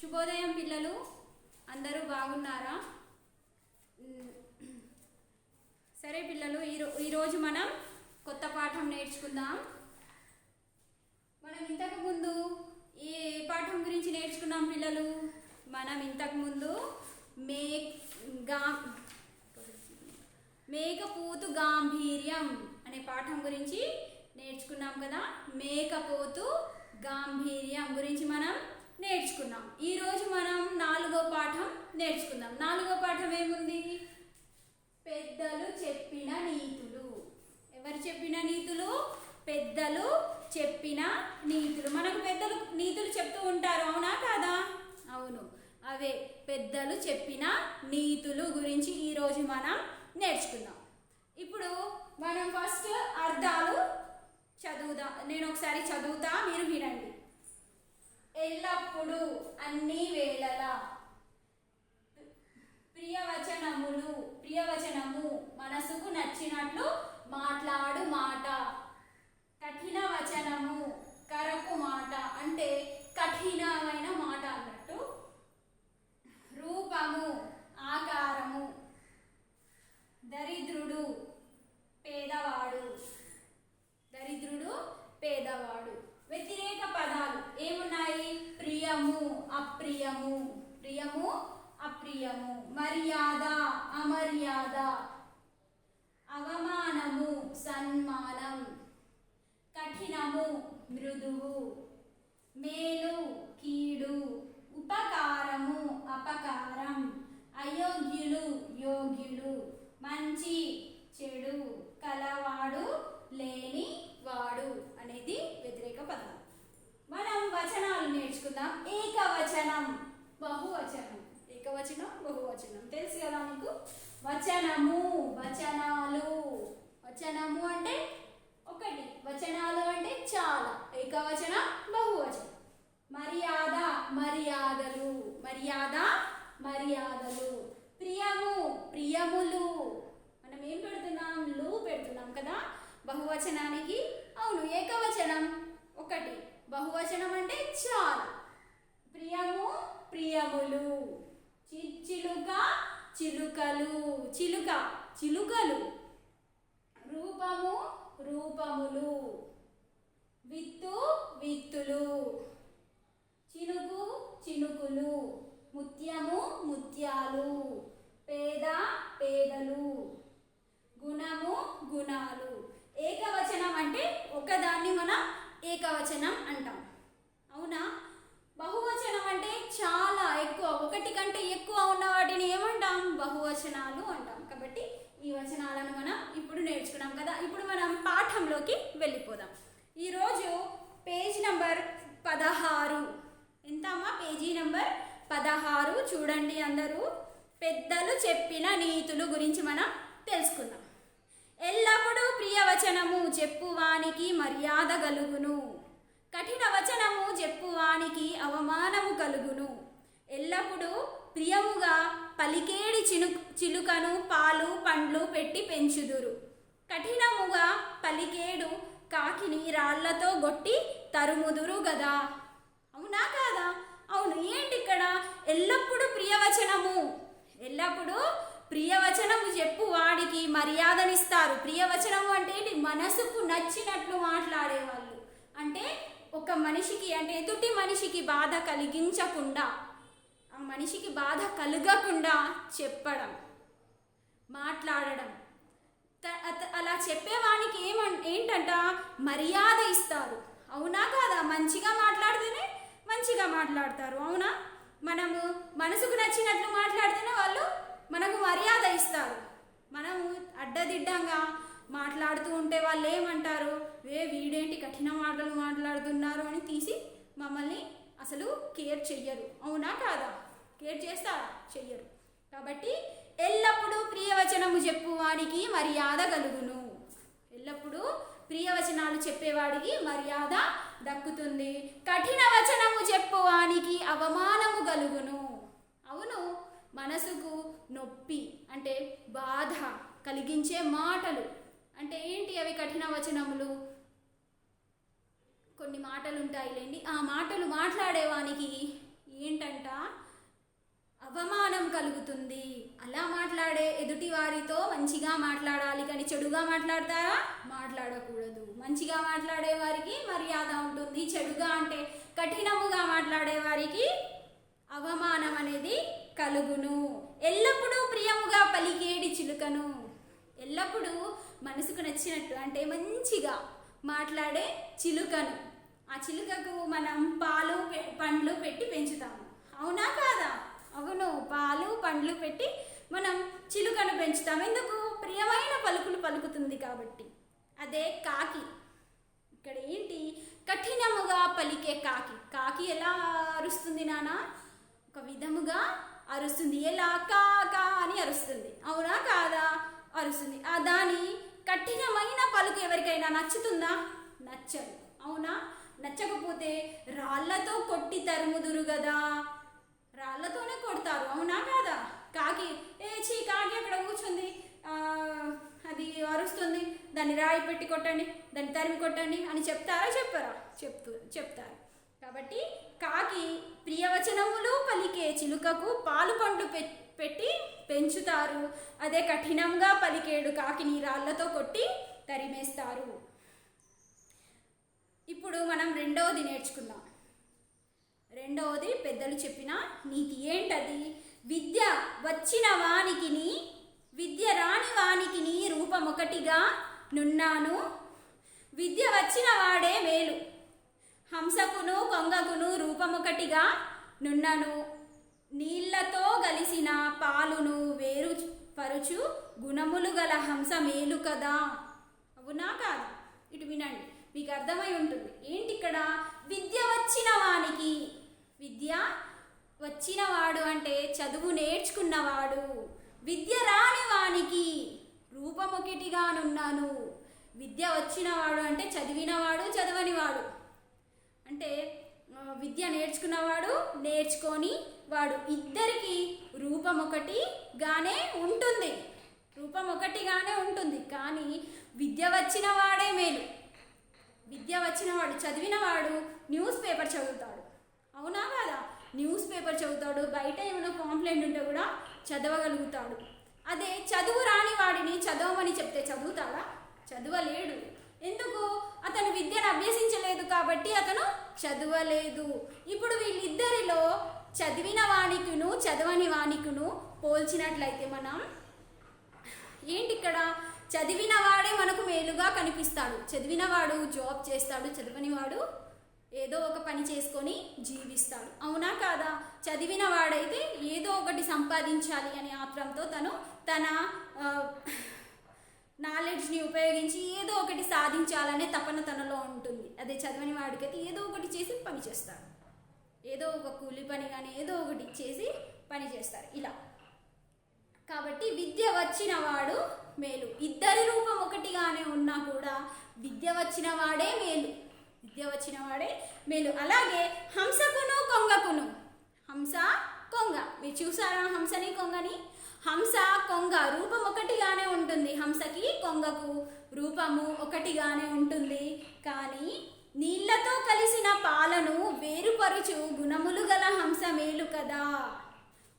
శుభోదయం పిల్లలు అందరూ బాగున్నారా? సరే పిల్లలు ఈరో ఈరోజు మనం కొత్త పాఠం నేర్చుకుందాం. మనం ఇంతకు ముందు ఏ పాఠం గురించి నేర్చుకున్నాం పిల్లలు. మనం ఇంతకు ముందు మే గా మేకపోతు గాంభీర్యం అనే పాఠం గురించి నేర్చుకున్నాం కదా. మేకపోతు గాంభీర్యం గురించి మనం నేర్చుకున్నాం. ఈరోజు మనం నాలుగో పాఠం నేర్చుకుందాం. నాలుగో పాఠం ఏముంది? పెద్దలు చెప్పిన నీతులు. ఎవరు చెప్పిన నీతులు? పెద్దలు చెప్పిన నీతులు. మనకు పెద్దలు నీతులు చెప్తూ ఉంటారు. అవునా కాదా? అవును. అవే పెద్దలు చెప్పిన నీతులు గురించి ఈరోజు మనం నేర్చుకుందాం. ఇప్పుడు మనం ఫస్ట్ అర్థాలు చదువుదాం నేను ఒకసారి చదువుతా మీరు వినండి. ఎల్లప్పుడూ అన్ని వేళలా. ప్రియవచనములు ప్రియవచనము మనసుకు నచ్చినట్లు మాట్లాడు మాట. కఠిన వచనము కరకు మాట అంటే కఠినమైన మాట అన్నట్టు. రూపము ఆకారము దరిద్రుడు పేదవాడు. దరిద్రుడు పేదవాడు. వ్యతిరేక పదాలు ఏమున్నాయి? ప్రియము అప్రియము. ప్రియము అప్రియము. మర్యాద అమర్యాద. అవమానము సన్మానం. కఠినము మృదువు. మేలు కీడు. ఉపకారము అపకారం. అయోగ్యులు యోగ్యులు. మంచి చెడు కలవాడు లేని వాడు అనేది వ్యతిరేక పదం. మనం వచనాలు నేర్చుకుందాం. ఏకవచనం. బహువచనం. ఏకవచనం బహువచనం. తెలుసు కదా మీకు వచనము వచనాలు. వచనము అంటే ఒకటి. వచనాలు అంటే చాలా. ఏకవచనం బహువచనం. మర్యాద మర్యాదలు. మర్యాద మర్యాదలు. ప్రియము ప్రియములు. మనం ఏం పెడుతున్నాం? లు పెడుతున్నాం కదా? బహువచనానికి అవును ఏకవచనం ఒకటి. బహువచనం అంటే చాలా. ప్రియము ప్రియములు. చి- చిలుక చిలుకలు. చిలుక చిలుకలు. రూపము రూపములు. విత్తు విత్తులు. చినుకు చినుకులు. ముత్యము ముత్యాలు. పేద పేదలు. గుణము గుణాలు. ఏకవచనం అంటే ఒకదాన్ని మనం ఏకవచనం అంటాం. అవునా? బహువచనం అంటే చాలా ఎక్కువ ఒకటి కంటే ఎక్కువ ఉన్న వాటిని ఏమంటాం? బహువచనాలు అంటాం. కాబట్టి ఈ వచనాలను మనం ఇప్పుడు నేర్చుకున్నాం కదా. ఇప్పుడు మనం పాఠంలోకి వెళ్ళిపోదాం. ఈరోజు పేజ్ నంబర్ పదహారు. ఎంత అమ్మా పేజీ నంబర్ పదహారు. చూడండి అందరూ. పెద్దలు చెప్పిన నీతులు గురించి మనం తెలుసుకుందాం. ఎల్లప్పుడూ ప్రియవచనము చెప్పువానికి మర్యాద గలుగును. కఠిన వచనము చెప్పువానికి అవమానము కలుగును. ఎల్లప్పుడూ ప్రియముగా పలికేడి చిను చిలుకను పాలు పండ్లు పెట్టి పెంచుదురు. కఠినముగా పలికేడు కాకిని రాళ్ళతో గొట్టి తరుముదురు గదా. అవునా కాదా? అవును ఏంటి ఇక్కడ ఎల్లప్పుడూ ప్రియవచనము. ఎల్లప్పుడూ ప్రియవచనము చెప్పు వాడికి మర్యాదనిస్తారు. ప్రియవచనము అంటే ఏంటి? మనసుకు నచ్చినట్లు మాట్లాడేవాళ్ళు. అంటే ఒక మనిషికి అంటే ఎదుటి మనిషికి బాధ కలిగించకుండా ఆ మనిషికి బాధ కలగకుండా చెప్పడం మాట్లాడడం. త- అలా చెప్పేవానికి ఏమం ఏంటంట? మర్యాద ఇస్తారు. అవునా కాదా? మంచిగా మాట్లాడితేనే మంచిగా మాట్లాడతారు. అవునా? మనము మనసుకు నచ్చినట్లు మాట్లాడితేనే వాళ్ళు మనకు మర్యాద ఇస్తారు. మనము అడ్డదిడ్డంగా మాట్లాడుతూ ఉంటే వాళ్ళు ఏమంటారు? ఏ వీడేంటి కఠిన మాటలు మాట్లాడుతున్నారు? అని తీసి మమ్మల్ని అసలు కేర్ చెయ్యరు. అవునా కాదా? కేర్ చేస్తారా చెయ్యరు. కాబట్టి ఎల్లప్పుడూ ప్రియవచనము చెప్పువానికి మర్యాద కలుగును. ఎల్లప్పుడూ ప్రియవచనాలు చెప్పేవాడికి మర్యాద దక్కుతుంది. కఠిన వచనము చెప్పువానికి అవమానము కలుగును. అవును మనసుకు నొప్పి అంటే బాధ కలిగించే మాటలు. అంటే ఏంటి అవి కఠిన వచనములు? కొన్ని మాటలు ఉంటాయిలేండి ఆ మాటలు మాట్లాడేవానికి ఏంటంట? కలుగుతుంది. అలా మాట్లాడే ఎదుటి వారితో మంచిగా మాట్లాడాలి కానీ చెడుగా మాట్లాడతారా? మాట్లాడకూడదు. మంచిగా మాట్లాడే వారికి మర్యాద ఉంటుంది. చెడుగా అంటే కఠినముగా మాట్లాడే వారికి అవమానం అనేది కలుగును. ఎల్లప్పుడూ ప్రియముగా పలికేడి చిలుకను. ఎల్లప్పుడూ మనసుకు నచ్చినట్టు అంటే మంచిగా మాట్లాడే చిలుకను. ఆ చిలుకకు మనం పాలు పండ్లు పెట్టి పెంచుతాము. అవునా కాదా? అవును పాలు పండ్లు పెట్టి మనం చిలుకను పెంచుతాం ఎందుకు? ప్రియమైన పలుకులు పలుకుతుంది కాబట్టి. అదే కాకి. ఇక్కడ ఏంటి కఠినముగా పలికే కాకి. కాకి ఎలా అరుస్తుంది నానా? ఒక విధముగా అరుస్తుంది. ఎలా? కా కా అని అరుస్తుంది. అవునా? కాదా? అరుస్తుంది. ఆ దాని కఠినమైన పలుకు ఎవరికైనా నచ్చుతుందా? నచ్చదు. అవునా? నచ్చకపోతే రాళ్ళతో కొట్టి తరుముదురు కదా రాళ్ళతోనే కొడతారు. అవునా? కాదా? కాకి ఏ చీ కాకి అక్కడ కూర్చుంది. అది అరుస్తుంది. దాన్ని రాయి పెట్టి కొట్టండి. దాన్ని తరిమి కొట్టండి అని చెప్తారా? చెప్పరా? చెప్తూ చెప్తారు. కాబట్టి కాకి ప్రియవచనములు పలికే చిలుకకు పాలు పండు పె- పెట్టి పెంచుతారు. అదే కఠినంగా పలికేడు కాకిని రాళ్ళతో కొట్టి తరిమేస్తారు. ఇప్పుడు మనం రెండవది నేర్చుకుందాం. రెండవది పెద్దలు చెప్పిన నీతి ఏంటది? విద్య వచ్చిన వానికిని విద్య రాని వానికిని రూపం ఒకటిగా నున్నాను. విద్య వచ్చిన వాడే మేలు. హంసకును కొంగకును రూపమొకటిగా నున్నను. నీళ్ళతో గలిసిన పాలును వేరు పరుచు గుణములు గల హంస మేలు కదా? అవునా కాదు? ఇటు వినండి మీకు అర్థమై ఉంటుంది. ఏంటి ఇక్కడ విద్య వచ్చిన వానికి. విద్య వచ్చినవాడు అంటే చదువు నేర్చుకున్నవాడు. విద్య రాని వానికి రూపమొకటిగానున్నాను విద్య వచ్చినవాడు అంటే చదివినవాడు చదవనివాడు. అంటే విద్య నేర్చుకున్నవాడు నేర్చుకొని వాడు ఇద్దరికి రూపం ఒకటిగానే ఉంటుంది. రూపం ఒకటిగానే ఉంటుంది. కానీ విద్య వచ్చిన వాడే మేలు. విద్య వచ్చినవాడు చదివినవాడు న్యూస్ పేపర్ చదువుతాడు. అవునా కదా? న్యూస్ పేపర్ చదువుతాడు బయట ఏమైనా కాంప్లైంట్ ఉంటే కూడా చదవగలుగుతాడు. అదే చదువు రాని వాడిని చదవమని చెప్తే చదువుతాడా? చదవలేడు. ఎందుకు? అతను విద్యను అభ్యసించలేదు కాబట్టి అతను చదవలేదు. ఇప్పుడు వీళ్ళిద్దరిలో చదివిన వాణికును చదవని వాణికును పోల్చినట్లయితే మనం ఏంటి ఇక్కడ చదివిన వాడే మనకు మేలుగా కనిపిస్తాడు. చదివినవాడు జాబ్ చేస్తాడు చదవని వాడు ఏదో ఒక పని చేసుకొని జీవిస్తాడు. అవునా కాదా? చదివిన వాడైతే ఏదో ఒకటి సంపాదించాలి అనే ఆత్రంతో తను తన నాలెడ్జ్ని ఉపయోగించి ఏదో ఒకటి సాధించాలనే తపన తనలో ఉంటుంది. అదే చదవని వాడికైతే ఏదో ఒకటి చేసి పని చేస్తాడు ఏదో ఒక కూలి పని కానీ ఏదో ఒకటి చేసి పని చేస్తారు. ఇలా. కాబట్టి విద్య వచ్చిన వాడు మేలు. ఇద్దరి రూపం ఒకటిగానే ఉన్నా కూడా విద్య వచ్చిన వాడే మేలు. విద్య వచ్చిన వాడే మేలు. అలాగే హంసకును కొంగకును. హంస కొంగ. మీరు చూసారా హంసని కొంగని? హంస కొంగ రూపం ఒకటిగానే ఉంటుంది. హంసకి కొంగకు రూపము ఒకటిగానే ఉంటుంది. కానీ నీళ్ళతో కలిసిన పాలను వేరుపరుచు గుణములు గల హంస మేలు కదా.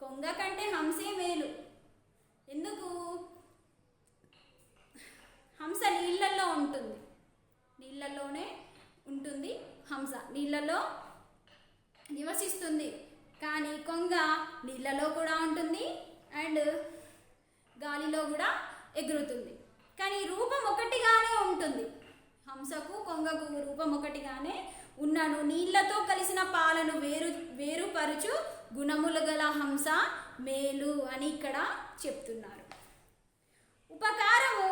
కొంగ కంటే హంసే మేలు. ఎందుకు? హంస నీళ్ళల్లో ఉంటుంది. నీళ్ళల్లోనే ఉంటుంది హంస. నీళ్ళలో నివసిస్తుంది. కానీ కొంగ నీళ్ళలో కూడా ఉంటుంది. అండ్ గాలిలో కూడా ఎగురుతుంది. కానీ రూపం ఒకటిగానే ఉంటుంది. హంసకు కొంగకు రూపం ఒకటిగానే ఉన్నాను. నీళ్ళతో కలిసిన పాలను వేరు వేరుపరుచు గుణములు గల హంస మేలు అని ఇక్కడ చెప్తున్నారు. ఉపకారము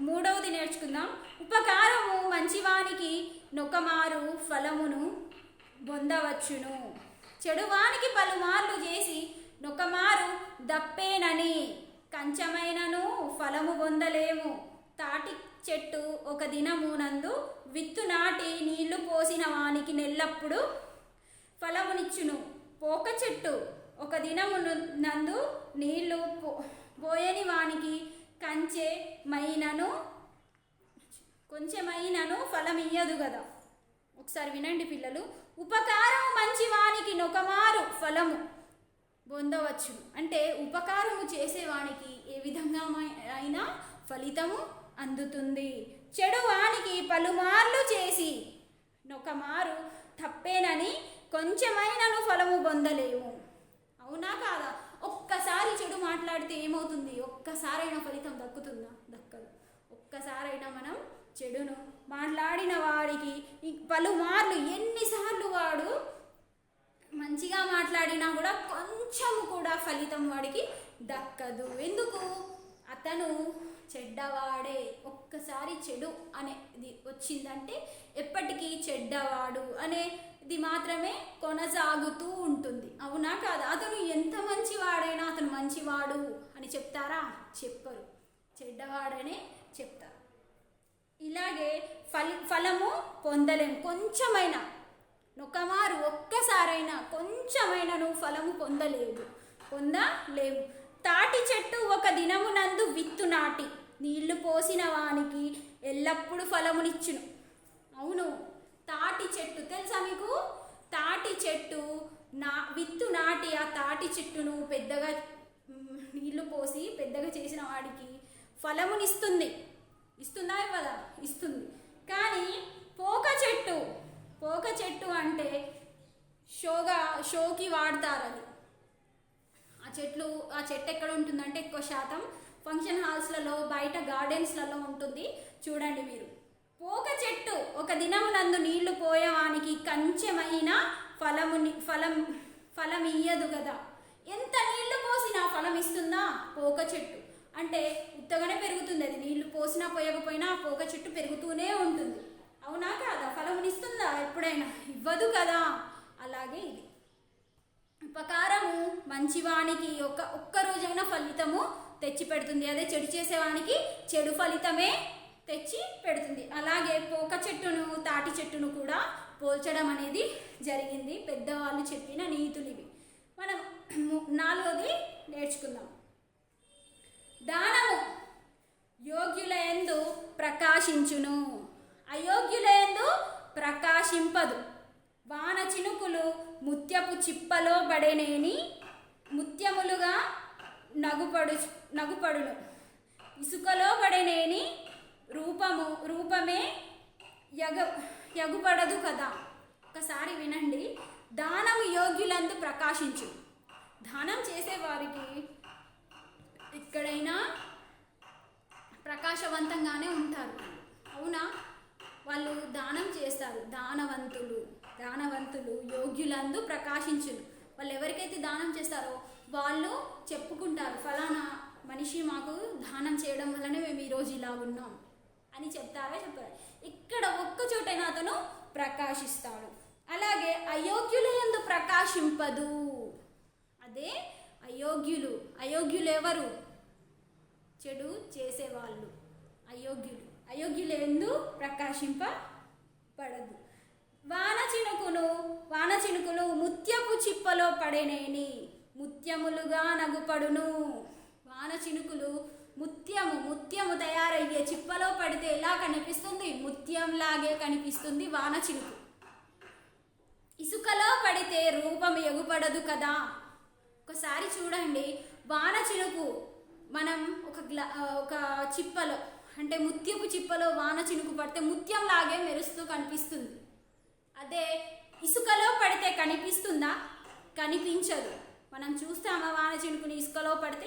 మూడవది నేర్చుకుందాం. ఉపకారము మంచివానికి నొకమారు ఫలమును పొందవచ్చును చెడువానికి పలుమార్లు చేసి నొకమారు దప్పేనని కంచమైనను ఫలము పొందలేము. తాటి చెట్టు ఒక దినమునందు విత్తు నాటి నీళ్ళు పోసిన వానికి నెల్లప్పుడు ఫలమునిచ్చును. పోక చెట్టు ఒక దినము నందు నీళ్ళు పో- పోయని వానికి కంచె మైనను కొంచెమైనను ఫలం కదా ఒకసారి వినండి పిల్లలు. ఉపకారం మంచి వానికి నొకమారు ఫలము. పొందవచ్చు. అంటే ఉపకారము చేసేవానికి ఏ విధంగా అయినా ఫలితము అందుతుంది. చెడు వానికి పలుమార్లు చేసి ఒకమారు తప్పేనని కొంచెమైనను ఫలము పొందలేము అవునా కాదా? ఒక్కసారి చెడు మాట్లాడితే ఏమవుతుంది? ఒక్కసారైనా ఫలితం దక్కుతుందా? దక్కదు. ఒక్కసారైనా మనం చెడును మాట్లాడిన వాడికి పలుమార్లు ఎన్నిసార్లు వాడు మంచిగా మాట్లాడినా కూడా కొంచెం కూడా ఫలితం వాడికి దక్కదు. ఎందుకు? అతను చెడ్డవాడే ఒక్కసారి చెడు అనేది వచ్చిందంటే ఎప్పటికీ చెడ్డవాడు అనేది మాత్రమే కొనసాగుతూ ఉంటుంది. అవునా కాదు? అతను ఎంత మంచివాడైనా అతను మంచివాడు అని చెప్తారా? చెప్పరు. చెడ్డవాడనే చెప్తారు. ఇలాగే ఫలి ఫలము పొందలేము కొంచెమైనా నొకమారు ఒక్కసారైనా కొంచెమైనా నువ్వు ఫలము పొందలేదు పొందలేవు. తాటి చెట్టు ఒక దినమునందు విత్తు నాటి నీళ్ళు పోసిన వానికి ఎల్లప్పుడూ ఫలమునిచ్చును. అవును తాటి చెట్టు తెలుసా మీకు? తాటి చెట్టు నా విత్తు నాటి ఆ తాటి చెట్టును పెద్దగా నీళ్ళు పోసి పెద్దగా చేసిన వాడికి ఫలమునిస్తుంది. ఇస్తుందా ఇవ్వదా? ఇస్తుంది. కానీ పోక చెట్టు పోక చెట్టు అంటే షోగా షోకి వాడతారు అది ఆ చెట్లు ఆ చెట్టు ఎక్కడ ఉంటుందంటే ఎక్కువ శాతం ఫంక్షన్ హాల్స్లలో బయట గార్డెన్స్లలో ఉంటుంది. చూడండి మీరు. పోక చెట్టు ఒక దినమునందు నీళ్ళు పోయవానికి కంచెమైన ఫలముని ఫలం ఫలం ఇయ్యదు కదా. ఎంత నీళ్ళు పోసినా ఫలం ఇస్తుందా? పోక చెట్టు. అంటే ఉత్తగానే పెరుగుతుంది అది. నీళ్ళు పోసినా పోయకపోయినా ఆ పోక చెట్టు పెరుగుతూనే ఉంటుంది. అవునా కాదా? ఫలమునిస్తుందా ఎప్పుడైనా? ఇవ్వదు కదా? అలాగే ఇది. ఉపకారము మంచివానికి ఒక ఒక్క రోజైనా ఫలితము తెచ్చి పెడుతుంది. అదే చెడు చేసేవానికి చెడు ఫలితమే తెచ్చి పెడుతుంది. అలాగే పోక చెట్టును తాటి చెట్టును కూడా పోల్చడం అనేది జరిగింది. పెద్దవాళ్ళు చెప్పిన నీతులు ఇవి. మనం నాలుగోది నేర్చుకుందాం. దానము యోగ్యుల ఎందు ప్రకాశించును. అయోగ్యులందు ప్రకాశింపదు. వాన చినుకులు ముత్యపు చిప్పలో పడేనేని ముత్యములుగా నగుపడు నగుపడును. ఇసుకలో పడేనేని రూపము రూపమే యగ యగుపడదు కదా. ఒకసారి వినండి. దానము యోగ్యులందు ప్రకాశించు. దానం చేసేవారికి ఎక్కడైనా ప్రకాశవంతంగానే ఉంటారు. అవునా? వాళ్ళు దానం చేస్తారు. దానవంతులు దానవంతులు యోగ్యులందు ప్రకాశించును. వాళ్ళు ఎవరికైతే దానం చేస్తారో వాళ్ళు చెప్పుకుంటారు ఫలానా మనిషి మాకు దానం చేయడం వల్లనే మేము ఈరోజు ఇలా ఉన్నాం అని చెప్తారా చెప్పారు ఇక్కడ ఒక్క చోటైనా అతను ప్రకాశిస్తాడు. అలాగే అయోగ్యుల ఎందు ప్రకాశింపదు. అదే అయోగ్యులు. అయోగ్యులు ఎవరు? చెడు చేసేవాళ్ళు. అయోగ్యులు. అయోగ్యులందు ఎందు ప్రకాశింపబడదు. వాన చినుకును వాన చినుకులు ముత్యపు చిప్పలో పడేనేని ముత్యములుగా నగుపడును. వాన చినుకులు ముత్యము ముత్యము తయారయ్యే చిప్పలో పడితే ఎలా కనిపిస్తుంది? ముత్యంలాగే కనిపిస్తుంది వాన చినుకు ఇసుకలో పడితే రూపం ఎగుపడదు కదా? ఒకసారి చూడండి. వాన చినుకు మనం ఒక గ్లా ఒక చిప్పలో అంటే ముత్యపు చిప్పలో వాన చినుకు పడితే ముత్యం లాగే మెరుస్తూ కనిపిస్తుంది. అదే ఇసుకలో పడితే కనిపిస్తుందా? కనిపించదు. మనం చూస్తామా వాన చినుకుని ఇసుకలో పడితే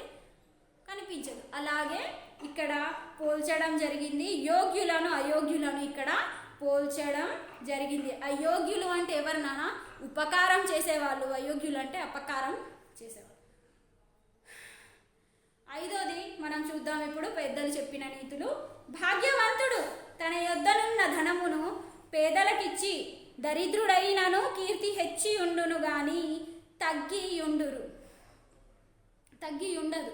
కనిపించదు. అలాగే ఇక్కడ పోల్చడం జరిగింది. యోగ్యులను అయోగ్యులను ఇక్కడ పోల్చడం జరిగింది. అయోగ్యులు అంటే ఎవరు ఉపకారం చేసేవాళ్ళు. అయోగ్యులు అంటే అపకారం చేసేవాళ్ళు. ఐదోది మనం చూద్దాం ఇప్పుడు పెద్దలు చెప్పిన నీతులు. భాగ్యవంతుడు తన యొద్దనున్న ధనమును పేదలకిచ్చి దరిద్రుడైనను కీర్తి హెచ్చి ఉండును గాని తగ్గి ఉండురు తగ్గి ఉండదు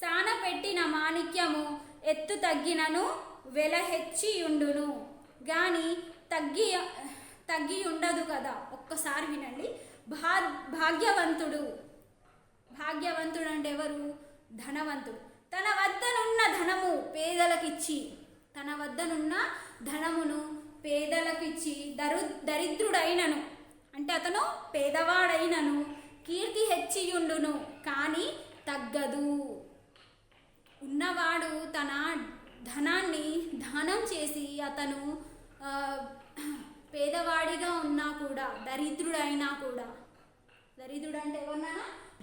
సాన పెట్టిన మాణిక్యము ఎత్తు తగ్గినను వెల హెచ్చి ఉండును గాని తగ్గి తగ్గి ఉండదు కదా. ఒక్కసారి వినండి. భా భాగ్యవంతుడు. భాగ్యవంతుడు అంటే ఎవరు? ధనవంతుడు. తన వద్దనున్న ధనము పేదలకిచ్చి తన వద్దనున్న ధనమును పేదలకిచ్చి దరు దరిద్రుడైనను. అంటే అతను పేదవాడైనను కీర్తి హెచ్చియుండును కానీ తగ్గదు. ఉన్నవాడు తన ధనాన్ని దానం చేసి అతను పేదవాడిగా ఉన్నా కూడా దరిద్రుడైనా కూడా. దరిద్రుడు అంటే ఎవరన్నా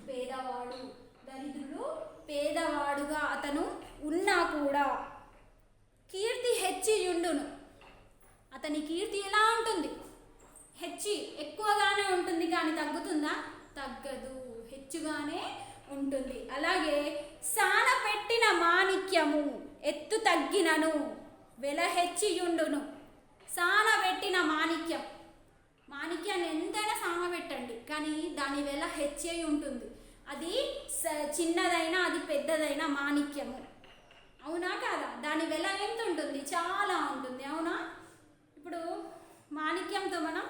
పేదవాడు. పేదవాడుగా అతను ఉన్నా కూడా కీర్తి హెచ్చియుండును అతని కీర్తి ఎలా ఉంటుంది? హెచ్చి ఎక్కువగానే ఉంటుంది కానీ తగ్గుతుందా? తగ్గదు. హెచ్చుగానే ఉంటుంది. అలాగే సాన పెట్టిన మాణిక్యము ఎత్తు తగ్గినను. వెల హెచ్చియుండును సాన పెట్టిన మాణిక్యం. మాణిక్యాన్ని ఎంతైనా సామ పెట్టండి. కానీ దాని వెల హెచ్చై ఉంటుంది అది స- చిన్నదైనా అది పెద్దదైనా మాణిక్యము. అవునా కాదా? దాని వెల ఎంత ఉంటుంది చాలా ఉంటుంది. అవునా? ఇప్పుడు మాణిక్యంతో మనం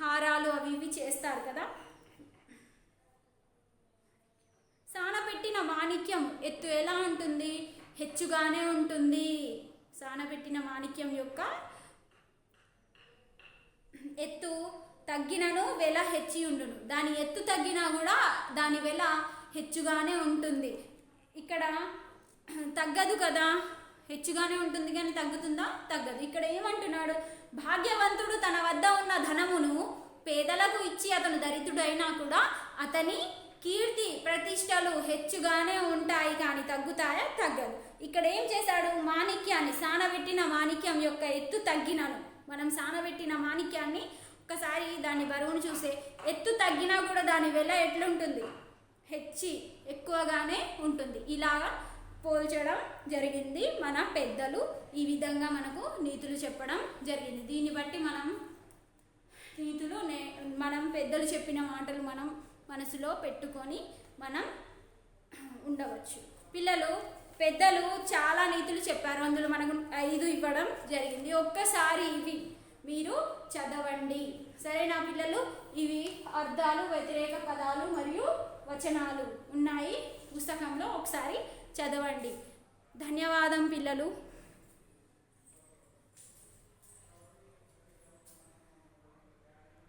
హారాలు అవి ఇవి చేస్తారు కదా? సానబెట్టిన మాణిక్యం ఎత్తు ఎలా ఉంటుంది? హెచ్చుగానే ఉంటుంది. సానబెట్టిన మాణిక్యం యొక్క ఎత్తు తగ్గినను వెల హెచ్చి ఉండును దాని ఎత్తు తగ్గినా కూడా దాని వెల హెచ్చుగానే ఉంటుంది. ఇక్కడ తగ్గదు కదా? హెచ్చుగానే ఉంటుంది కానీ తగ్గుతుందా? తగ్గదు. ఇక్కడ ఏమంటున్నాడు? భాగ్యవంతుడు తన వద్ద ఉన్న ధనమును పేదలకు ఇచ్చి అతను దరిద్రుడైనా అయినా కూడా అతని కీర్తి ప్రతిష్టలు హెచ్చుగానే ఉంటాయి కానీ తగ్గుతాయా? తగ్గదు. ఇక్కడ ఏం చేశాడు? మాణిక్యాన్ని సానబెట్టిన మాణిక్యం యొక్క ఎత్తు తగ్గినను. మనం సానబెట్టిన మాణిక్యాన్ని ఒక్కసారి దాని బరువును చూసే ఎత్తు తగ్గినా కూడా దాని వెల ఎట్లుంటుంది? హెచ్చి ఎక్కువగానే ఉంటుంది. ఇలాగా పోల్చడం జరిగింది మన పెద్దలు. ఈ విధంగా మనకు నీతులు చెప్పడం జరిగింది. దీన్ని బట్టి మనం నీతులు నే మనం పెద్దలు చెప్పిన మాటలు మనం మనసులో పెట్టుకొని మనం ఉండవచ్చు. పిల్లలు పెద్దలు చాలా నీతులు చెప్పారు. అందులో మనకు ఐదు ఇవ్వడం జరిగింది. ఒక్కసారి ఇవి మీరు చదవండి. సరేనా పిల్లలు ఇవి అర్థాలు వ్యతిరేక పదాలు మరియు వచనాలు ఉన్నాయి. పుస్తకంలో ఒకసారి చదవండి. ధన్యవాదం పిల్లలు.